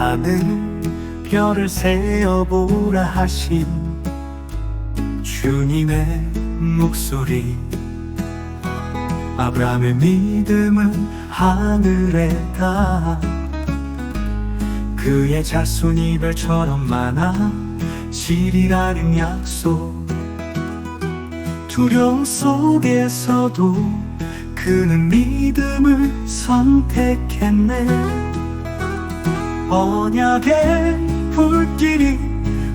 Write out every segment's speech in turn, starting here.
하늘 별을 세어보라 하신 주님의 목소리. 아브라함의 믿음은 하늘에 닿아 그의 자손이 별처럼 많아 시리라는 약속. 두려움 속에서도 그는 믿음을 선택했네 언약의 불길이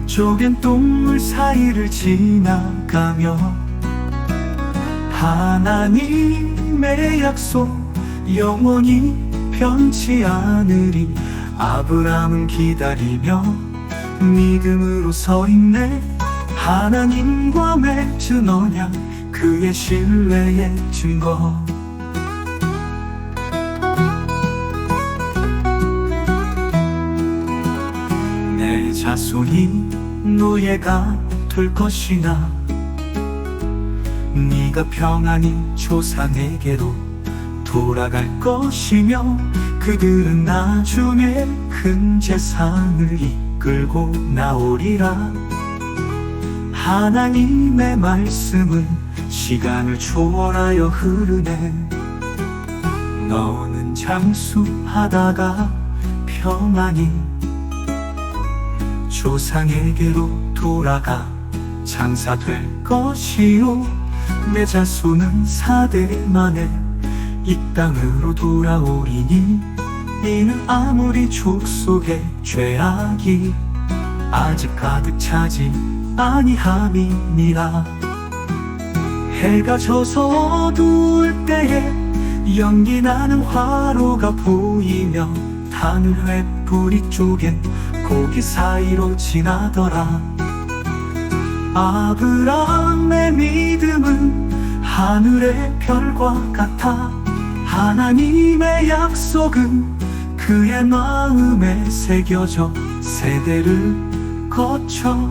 조갠 똥물 사이를 지나가며 하나님의 약속 영원히 변치 않으리. 아브라함은 기다리며 믿음으로 서 있네. 하나님과 맺은 언약 그의 신뢰의 증거 자손이 노예가 될 것이나 네가 평안히 조상에게로 돌아갈 것이며 그들은 나중에 큰 재산을 이끌고 나오리라. 하나님의 말씀은 시간을 초월하여 흐르네. 너는 장수하다가 평안히 조상에게로 돌아가 장사될 것이요. 내 자손은 사대 만에 이 땅으로 돌아오리니 이는 아무리 족속의 죄악이 아직 가득 차지 아니함이니라. 해가 져서 어두울 때에 연기 나는 화로가 보이며 하늘 횃불이 쪼갠 고기 사이로 지나더라. 아브라함의 믿음은 하늘의 별과 같아. 하나님의 약속은 그의 마음에 새겨져 세대를 거쳐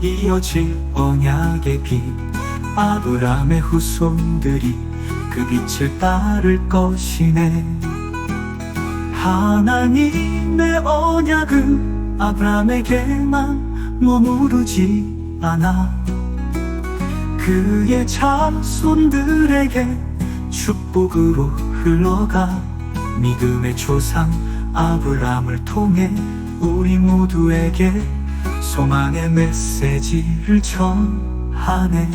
이어질 언약의 빛 아브라함의 후손들이 그 빛을 따를 것이네. 하나님의 언약은 아브라함에게만 머무르지 않아. 그의 자손들에게 축복으로 흘러가 믿음의 조상 아브라함을 통해 우리 모두에게 소망의 메시지를 전하네